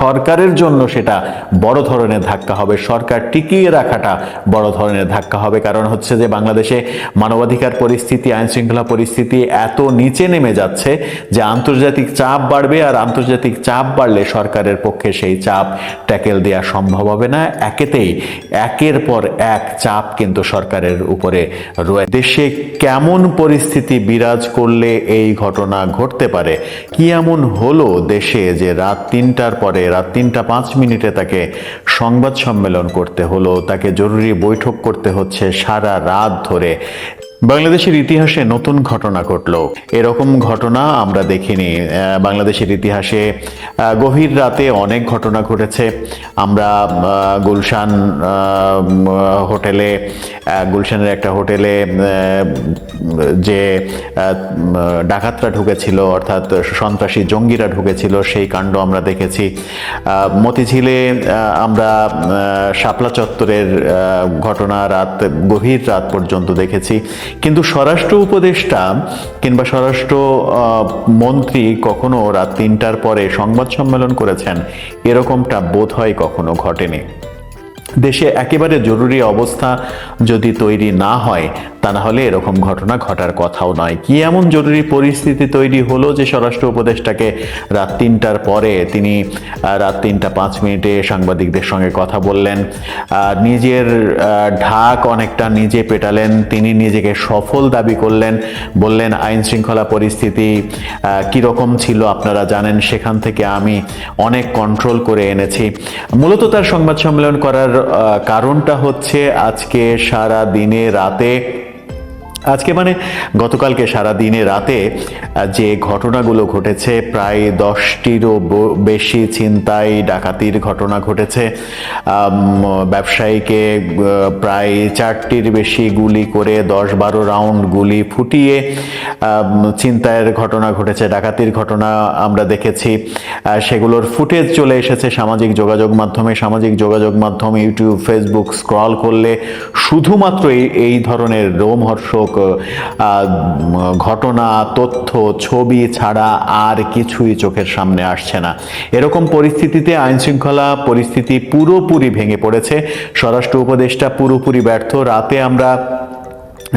সরকারের জন্য সেটা বড় ধরনের ধাক্কা হবে। সরকার টিকিয়ে রাখাটা বড় ধরনের ধাক্কা হবে। কারণ হচ্ছে যে বাংলাদেশে মানবাধিকার পরিস্থিতি আইন শৃঙ্খলা পরিস্থিতি এত নিচে নেমে যাচ্ছে যে আন্তর্জাতিক চাপ বাড়বে আর আন্তর্জাতিক চাপ বাড়লে সরকারের পক্ষে সেই চাপ ট্যাকেল দেওয়া সম্ভব হবে না। একেতেই একের পর এক চাপ কিন্তু সরকারের উপরে রয়ে দেশে কেমন পরিস্থিতি বিরাজ করলে এই ঘটনা ঘটতে পারে? কি এমন হলো দেশে যে রাত তিনটার পরে রাত তিনটা পাঁচ মিনিটে তাকে সংবাদ সম্মেলন করতে হলো। তাকে জরুরি বৈঠক করতে হচ্ছে সারা রাত ধরে। বাংলাদেশের ইতিহাসে নতুন ঘটনা ঘটলো। এরকম ঘটনা আমরা দেখিনি। বাংলাদেশের ইতিহাসে গভীর রাতে অনেক ঘটনা ঘটেছে। আমরা গুলশান হোটেলে গুলশানের একটা হোটেলে যে ডাকাতরা ঢুকেছিল, অর্থাৎ সন্ত্রাসী জঙ্গিরা ঢুকেছিল, সেই কাণ্ড আমরা দেখেছি। মতিঝিলে আমরা শাপলা চত্বরের ঘটনা রাত, গভীর রাত পর্যন্ত দেখেছি। কিন্তু স্বরাষ্ট্র উপদেষ্টা কিংবা স্বরাষ্ট্র মন্ত্রী কখনো রাত তিনটার পরে সংবাদ সম্মেলন করেছেন, এরকমটা বোধ হয় কখনো ঘটেনি। দেশে একেবারে জরুরি অবস্থা যদি তৈরি না হয়, তা না হলে এরকম ঘটনা ঘটার কথাও নয়। কি এমন জরুরি পরিস্থিতি তৈরি হলো যে স্বরাষ্ট্র উপদেষ্টাকে রাত তিনটার পরে তিনি রাত তিনটা পাঁচ মিনিটে সাংবাদিকদের সঙ্গে কথা বললেন নিজের ঢাক অনেকটা নিজে পেটালেন, তিনি নিজেকে সফল দাবি করলেন, বললেন, আইন শৃঙ্খলা পরিস্থিতি কীরকম ছিল আপনারা জানেন, সেখান থেকে আমি অনেক কন্ট্রোল করে এনেছি। মূলত তার সংবাদ সম্মেলন করার কারণটা হচ্ছে আজকে সারা দিনে রাতে আজকে মানে গতকালকে সারা দিনে রাতে যে ঘটনাগুলো ঘটেছে প্রায় দশটিরও বেশি ছিনতাই ডাকাতির ঘটনা ঘটেছে। ব্যবসায়ীকে প্রায় চারটির বেশি গুলি করে দশ বারো রাউন্ড গুলি ফুটিয়ে আম, ছিনতাইয়ের ঘটনা ঘটেছে ডাকাতির ঘটনা আমরা দেখেছি। সেগুলোর ফুটেজ চলে এসেছে সামাজিক যোগাযোগ মাধ্যমে। সামাজিক যোগাযোগ মাধ্যম ইউটিউব ফেসবুক স্ক্রল করলে শুধুমাত্র এই ধরনের রোমহর্ষক ঘটনা, তথ্য, ছবি ছাড়া আর কিছুই চোখের সামনে আসছে না। এরকম পরিস্থিতিতে আইনশৃঙ্খলা পরিস্থিতি পুরোপুরি ভেঙে পড়েছে। স্বরাষ্ট্র উপদেষ্টা পুরোপুরি ব্যর্থ। রাতে আমরা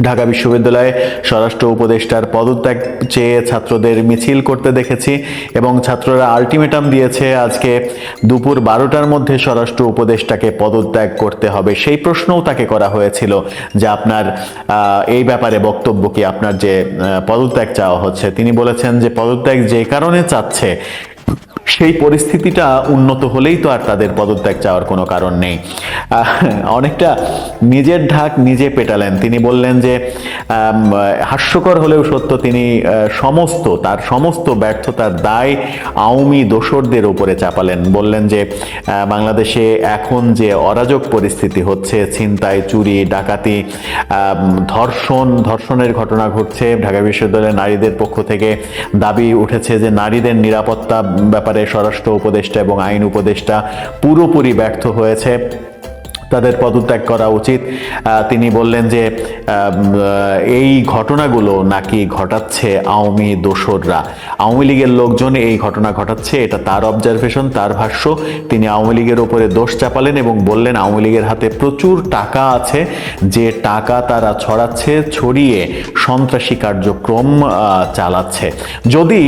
ঢাকা বিশ্ববিদ্যালয়ে স্বরাষ্ট্র উপদেষ্টার পদত্যাগ চেয়ে ছাত্রদের মিছিল করতে দেখেছি এবং ছাত্ররা আলটিমেটাম দিয়েছে আজকে দুপুর বারোটার মধ্যে স্বরাষ্ট্র উপদেষ্টাকে পদত্যাগ করতে হবে। সেই প্রশ্নও তাকে করা হয়েছিল যে আপনার এই ব্যাপারে বক্তব্য কি? আপনার যে পদত্যাগ চাওয়া হচ্ছে। তিনি বলেছেন যে পদত্যাগ যে কারণে চাচ্ছে সেই পরিস্থিতিটা উন্নত হলেই তো আর তাদের পদত্যাগ চাওয়ার কোনো কারণ নেই। অনেকটা নিজের ঢাক নিজে পেটালেন। তিনি বললেন যে হাস্যকর হলেও সত্য, তিনি সমস্ত, তার সমস্ত ব্যর্থতার দায় আওয়ামী দোসরদের উপরে চাপালেন। বললেন যে বাংলাদেশে এখন যে অরাজক পরিস্থিতি হচ্ছে, ছিনতাই, চুরি, ডাকাতি ধর্ষণ, ধর্ষণের ঘটনা ঘটছে। ঢাকা বিশ্ববিদ্যালয়ের নারীদের পক্ষ থেকে দাবি উঠেছে যে, নারীদের নিরাপত্তা ব্যাপারে স্বরাষ্ট্র উপদেষ্টা এবং আইন উপদেষ্টা পুরোপুরি ব্যর্থ হয়েছে। তাদের পদত্যাগ করা উচিত। তিনি বললেন যে এই ঘটনাগুলো নাকি ঘটাচ্ছে আওয়ামী দোসররা। আওয়ামী লীগের লোকজন এই ঘটনা ঘটাচ্ছে, এটা তার অবজারভেশন তার ভাষ্য। তিনি আওয়ামী লীগের উপরে দোষ চাপালেন এবং বললেন, আওয়ামী লীগের হাতে প্রচুর টাকা আছে। যে টাকা তারা ছড়াচ্ছে ছড়িয়ে সন্ত্রাসী কার্যক্রম চালাচ্ছে। যদি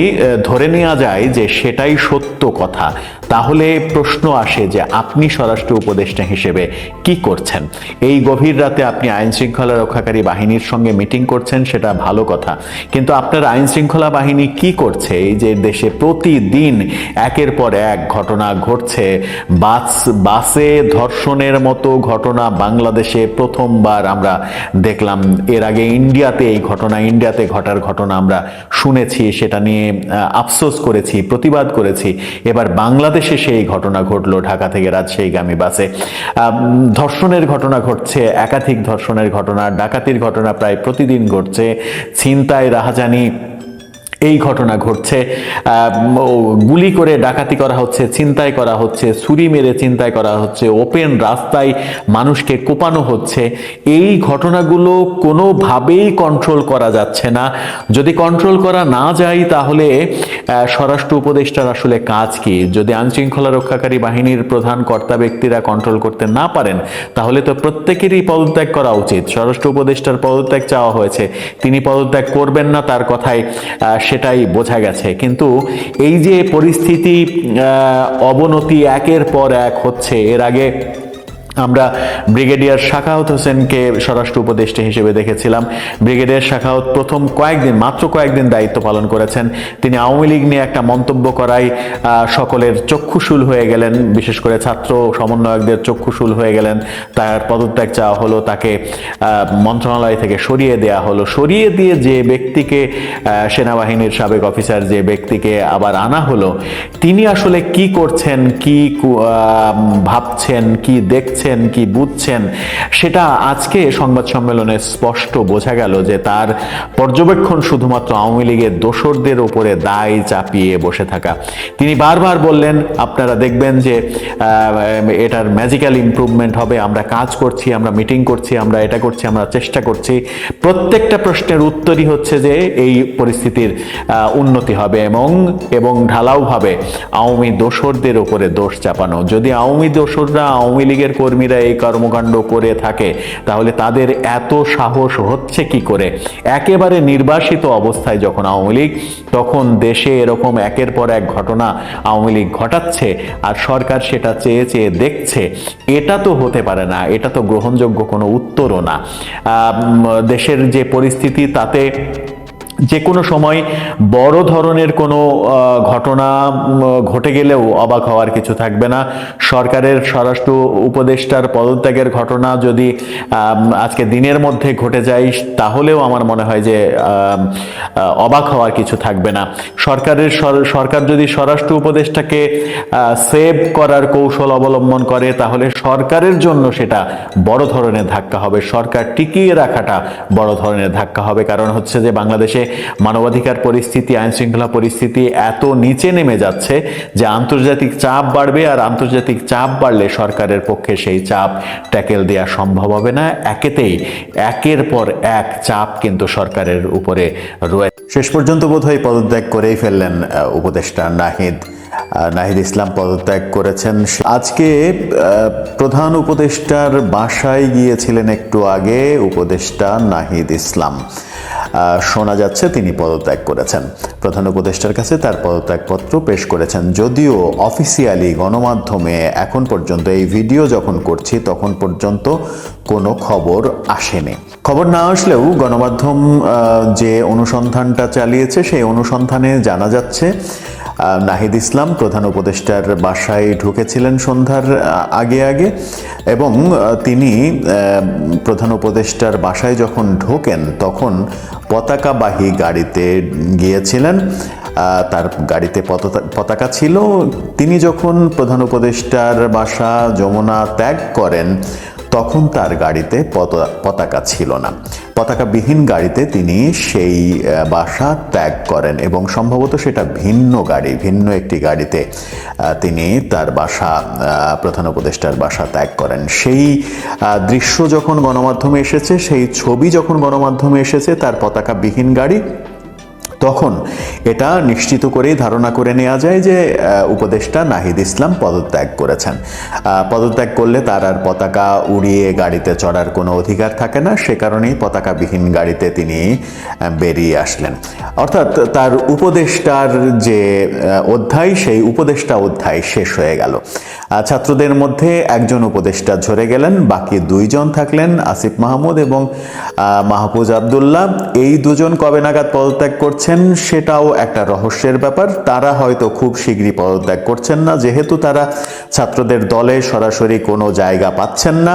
ধরে নেওয়া যায় যে সেটাই সত্য কথা, তাহলে প্রশ্ন আসে যে, আপনি স্বরাষ্ট্র উপদেষ্টা হিসেবে কি করছেন? এই গভীর রাতে আপনি আইন শৃঙ্খলা রক্ষাকারী বাহিনীর সঙ্গে মিটিং করছেন, সেটা ভালো কথা। কিন্তু আপনার আইন শৃঙ্খলা বাহিনী কি করছে? এই যে দেশে প্রতিদিন একের পর এক ঘটনা ঘটছে, বাস, বাসে ধর্ষণের মতো ঘটনা বাংলাদেশে প্রথমবার আমরা দেখলাম। এর আগে ইন্ডিয়াতে এই ঘটনা, ইন্ডিয়াতে ঘটার ঘটনা আমরা শুনেছি, সেটা নিয়ে আফসোস করেছি, প্রতিবাদ করেছি। এবার বাংলাদেশে সেই ঘটনা ঘটলো, ঢাকা থেকে রাজশাহীগামী বাসে। ধর্ষণের ঘটনা ঘটছে একাধিক ধর্ষণের ঘটনা ডাকাতির ঘটনা প্রায় প্রতিদিন ঘটছে। ছিনতাই রাহাজানি এই ঘটনা ঘটছে। গুলি করে ডাকাতি করা হচ্ছে চিন্তাই করা হচ্ছে ছুরি মেরে চিন্তাই করা হচ্ছে ওপেন রাস্তায় মানুষকে কোপানো হচ্ছে। এই ঘটনাগুলো কোনোভাবেই কন্ট্রোল করা যাচ্ছে না। যদি কন্ট্রোল করা না যায় তাহলে স্বরাষ্ট্র উপদেষ্টার আসলে কাজ কি? যদি আইনশৃঙ্খলা রক্ষাকারী বাহিনীর প্রধান কর্তা ব্যক্তিরা কন্ট্রোল করতে না পারেন তাহলে তো প্রত্যেকেরই পদত্যাগ করা উচিত। স্বরাষ্ট্র উপদেষ্টার পদত্যাগ চাওয়া হয়েছে। তিনি পদত্যাগ করবেন না তার কথায় আহ, সেটাই বোঝা গেছে। কিন্তু এই যে পরিস্থিতি অবনতি একের পর এক হচ্ছে এর আগে আমরা ব্রিগেডিয়ার শাখাউত হোসেনকে স্বরাষ্ট্র উপদেষ্টা হিসেবে দেখেছিলাম। ব্রিগেডিয়ার শাখাউত প্রথম কয়েকদিন, মাত্র কয়েকদিন দায়িত্ব পালন করেছেন। তিনি আওয়ামী লীগ নিয়ে একটা মন্তব্য করায় সকলের চক্ষুশূল হয়ে গেলেন। বিশেষ করে ছাত্র সমন্বয়কদের চক্ষুশূল হয়ে গেলেন। তার পদত্যাগ চাওয়া হলো, তাকে মন্ত্রণালয় থেকে সরিয়ে দেয়া হলো। সরিয়ে দিয়ে যে ব্যক্তিকে সেনাবাহিনীর সাবেক অফিসার যে ব্যক্তিকে আবার আনা হলো, তিনি আসলে কি করছেন, কি ভাবছেন, কি দেখছেন কি বুঝছেন? সেটা আজকে সংবাদ সম্মেলনে স্পষ্ট বোঝা গেল যে তার পর্যবেক্ষণ শুধুমাত্র আওয়ামী লীগের দোসরদের উপরে দায় চাপিয়ে বসে থাকা। তিনি বারবার বললেন, আপনারা দেখবেন যে এটার ম্যাজিক্যাল ইমপ্রুভমেন্ট হবে, আমরা কাজ করছি, আমরা মিটিং করছি, আমরা এটা করছি, আমরা চেষ্টা করছি। প্রত্যেকটা প্রশ্নের উত্তরই হচ্ছে যে এই পরিস্থিতির উন্নতি হবে এবং এবং ঢালাওভাবে আওয়ামী দোসরদের উপরে দোষ চাপানো। যদি আওয়ামী দোসররা আওয়ামী লীগের কর্মীরা এই কর্মকাণ্ড করে থাকে। তাহলে তাদের এত সাহস হচ্ছে কি করে? একেবারে নির্বাসিত অবস্থায় যখন আওয়ামী লীগ, তখন দেশে এরকম একের পর এক ঘটনা আওয়ামী লীগ ঘটাচ্ছে আর সরকার সেটা চেয়ে চেয়ে দেখছে। এটা তো হতে পারে না, এটা তো গ্রহণযোগ্য কোনো উত্তরও না। দেশের যে পরিস্থিতি তাতে যে কোনো সময় বড় ধরনের কোনো ঘটনা ঘটে গেলেও অবাক হওয়ার কিছু থাকবে না। সরকারের স্বরাষ্ট্র উপদেষ্টার পদত্যাগের ঘটনা যদি আজকে দিনের মধ্যে ঘটে যায়, তাহলেও আমার মনে হয় যে অবাক হওয়ার কিছু থাকবে না। সরকারের সরকার যদি স্বরাষ্ট্র উপদেষ্টাকে সেভ করার কৌশল অবলম্বন করে, তাহলে সরকারের জন্য সেটা বড় ধরনের ধাক্কা হবে। সরকার টিকিয়ে রাখাটা বড় ধরনের ধাক্কা হবে। কারণ হচ্ছে যে বাংলাদেশে মানবাধিকার পরিস্থিতি আইন শৃঙ্খলা পরিস্থিতি এত নিচে নেমে যাচ্ছে যে আন্তর্জাতিক চাপ বাড়বে আর আন্তর্জাতিক চাপ বাড়লে সরকারের পক্ষে সেই চাপ ট্যাকেল দেওয়া সম্ভব হবে না। একেতেই একের পর এক চাপ কিন্তু সরকারের উপরে রয়েছে শেষ পর্যন্ত বোধহয় পদত্যাগ করেই ফেললেন উপদেষ্টা নাহিদ। নাহিদ ইসলাম পদত্যাগ করেছেন। আজকে প্রধান উপদেষ্টার বাসায় গিয়েছিলেন একটু আগে উপদেষ্টা নাহিদ ইসলাম। শোনা যাচ্ছে তিনি পদত্যাগ করেছেন। প্রধান উপদেষ্টার কাছে তার পদত্যাগপত্র পেশ করেছেন। যদিও অফিসিয়ালি গণমাধ্যমে এখন পর্যন্ত এই ভিডিও যখন করছি, তখন পর্যন্ত কোনো খবর আসেনি। খবর না আসলেও গণমাধ্যম যে অনুসন্ধানটা চালিয়েছে, সেই অনুসন্ধানে জানা যাচ্ছে নাহিদ ইসলাম, প্রধান উপদেষ্টার বাসায় ঢুকেছিলেন সন্ধ্যার আগে আগে। এবং তিনি প্রধান উপদেষ্টার বাসায় যখন ঢোকেন, তখন পতাকাবাহী গাড়িতে গিয়েছিলেন। তার গাড়িতে পতাকা- ছিল। তিনি যখন প্রধান উপদেষ্টার বাসা যমুনা ত্যাগ করেন তখন তার গাড়িতে পতা- পতাকা ছিল না। পতাকাবিহীন গাড়িতে তিনি সেই বাসা ত্যাগ করেন এবং সম্ভবত সেটা ভিন্ন গাড়ি, ভিন্ন একটি গাড়িতে তিনি তার বাসা প্রধান উপদেষ্টার বাসা ত্যাগ করেন। সেই দৃশ্য যখন গণমাধ্যমে এসেছে, সেই ছবি যখন গণমাধ্যমে এসেছে, তার পতাকাবিহীন গাড়ি তখন এটা নিশ্চিত করেই ধারণা করে নেওয়া যায় যে উপদেষ্টা নাহিদ ইসলাম পদত্যাগ করেছেন। পদত্যাগ করলে তার আর পতাকা উড়িয়ে গাড়িতে চড়ার কোনো অধিকার থাকে না, সে কারণেই পতাকাবিহীন গাড়িতে তিনি বেরিয়ে আসলেন। অর্থাৎ তার উপদেষ্টার যে অধ্যায়, সেই উপদেষ্টা অধ্যায় শেষ হয়ে গেল। ছাত্রদের মধ্যে একজন উপদেষ্টা ঝরে গেলেন, বাকি দুইজন থাকলেন আসিফ মাহমুদ এবং মাহফুজ আবদুল্লাহ। এই দুজন কবে নাগাদ পদত্যাগ করছেন সেটাও একটা রহস্যের ব্যাপার। তারা হয়তো খুব শীঘ্রই পদত্যাগ করছেন না, যেহেতু তারা ছাত্রদের দলে সরাসরি কোনো জায়গা পাচ্ছেন না।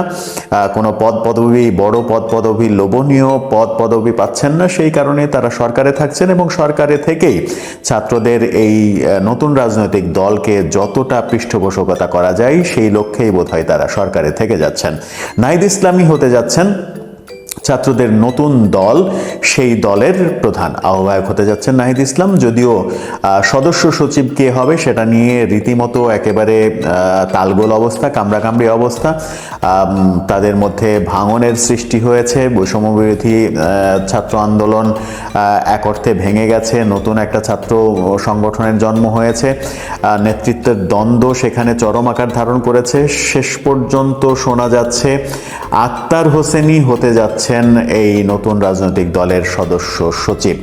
কোনো পদ পদবি, বড় পদ পদবি লোভনীয় পদ পদবি পাচ্ছেন না, সেই কারণে তারা সরকারে থাকছেন এবং সরকারে থেকেই ছাত্রদের এই নতুন রাজনৈতিক দলকে যতটা পৃষ্ঠপোষকতা করা যায় সেই লক্ষ্যেই বোধহয় তারা সরকারে থেকে যাচ্ছেন। নাইদ ইসলামী হতে যাচ্ছেন। ছাত্রদের নতুন দল, সেই দলের প্রধান আহ্বায়ক হতে যাচ্ছেন নাহিদ ইসলাম। যদিও সদস্য সচিব কে হবে সেটা নিয়ে রীতিমতো একেবারে তালগোল অবস্থা, কামড়াকামড়ি অবস্থা। তাদের মধ্যে ভাঙনের সৃষ্টি হয়েছে, বৈষম্য বিরোধী ছাত্র আন্দোলন এক অর্থে ভেঙে গেছে, নতুন একটা ছাত্র সংগঠনের জন্ম হয়েছে। নেতৃত্বের দ্বন্দ্ব সেখানে চরম আকার ধারণ করেছে। শেষ পর্যন্ত শোনা যাচ্ছে, আক্তার হোসেনই হতে যাচ্ছেন এই নতুন রাজনৈতিক দলের সদস্য সচিব।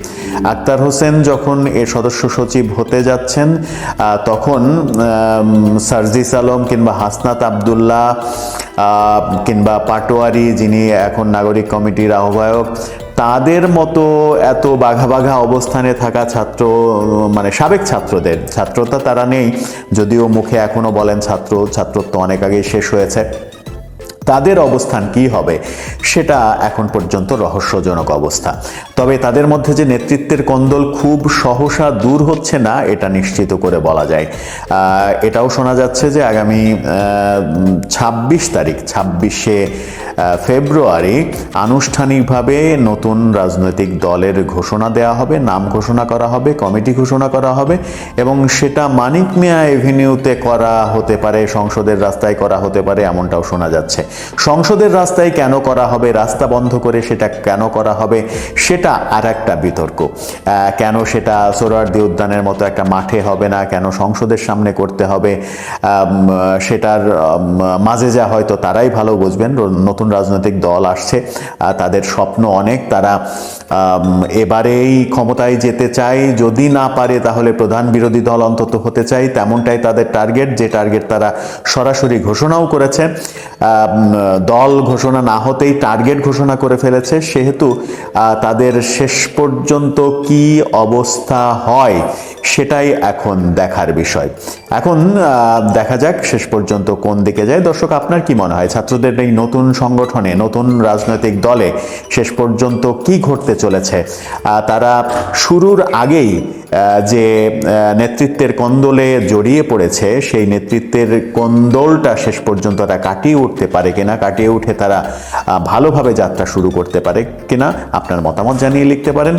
আক্তার হোসেন যখন এ সদস্য সচিব হতে যাচ্ছেন তখন সার্জিস আলম কিংবা হাসনাত আবদুল্লাহ কিংবা পাটোয়ারি যিনি এখন নাগরিক কমিটির আহ্বায়ক, তাদের মতো এত বাঘা বাঘা অবস্থানে থাকা ছাত্র মানে সাবেক ছাত্রদের, ছাত্রতা তারা নেই, যদিও মুখে এখনও বলেন ছাত্র, ছাত্রত্ব অনেক আগেই শেষ হয়েছে। তাদের অবস্থান কি হবে, সেটা এখন পর্যন্ত রহস্যজনক অবস্থা। তবে তাদের মধ্যে যে নেতৃত্বের কন্দল খুব সহসা দূর হচ্ছে না, এটা নিশ্চিত করে বলা যায়। এটাও শোনা যাচ্ছে যে আগামী ছাব্বিশ তারিখ, ছাব্বিশে ফেব্রুয়ারি আনুষ্ঠানিকভাবে নতুন রাজনৈতিক দলের ঘোষণা দেওয়া হবে, নাম ঘোষণা করা হবে, কমিটি ঘোষণা করা হবে এবং সেটা মানিক মিয়া এভিনিউতে করা হতে পারে, সংসদের রাস্তায় করা হতে পারে, এমনটাও শোনা যাচ্ছে। সংসদের রাস্তায় কেন করা হবে, রাস্তা বন্ধ করে সেটা কেন করা হবে, সেটা আর একটা বিতর্ক কেন সেটা সোহরাওয়ার্দী উদ্যানের মতো একটা মাঠে হবে না, কেন সংসদের সামনে করতে হবে সেটার মাঝে যা হয়তো তারাই ভালো বুঝবেন নতুন রাজনৈতিক দল আসছে তাদের স্বপ্ন অনেক, তারা এবারেই ক্ষমতায় যেতে চায়, যদি না পারে তাহলে প্রধান বিরোধী দল অন্তত হতে চাই তেমনটাই তাদের টার্গেট, যে টার্গেট তারা সরাসরি ঘোষণাও করেছে। দল ঘোষণা না হতেই টার্গেট ঘোষণা করে ফেলেছে। সেহেতু তাদের শেষ পর্যন্ত কি অবস্থা হয় সেটাই এখন দেখার বিষয়। এখন দেখা যাক শেষ পর্যন্ত কোন দিকে যায়। দর্শক, আপনার কি মনে হয়, ছাত্রদের এই নতুন সংগঠনে, নতুন রাজনৈতিক দলে শেষ পর্যন্ত কি ঘটতে চলেছে? তারা শুরুর আগেই যে নেতৃত্বের কন্দলে জড়িয়ে পড়েছে, সেই নেতৃত্বের কন্দলটা শেষ পর্যন্ত তারা কাটিয়ে উঠতে পারে কিনা, কাটিয়ে উঠে তারা ভালোভাবে যাত্রা শুরু করতে পারে কিনা, আপনার মতামত জানিয়ে লিখতে পারেন।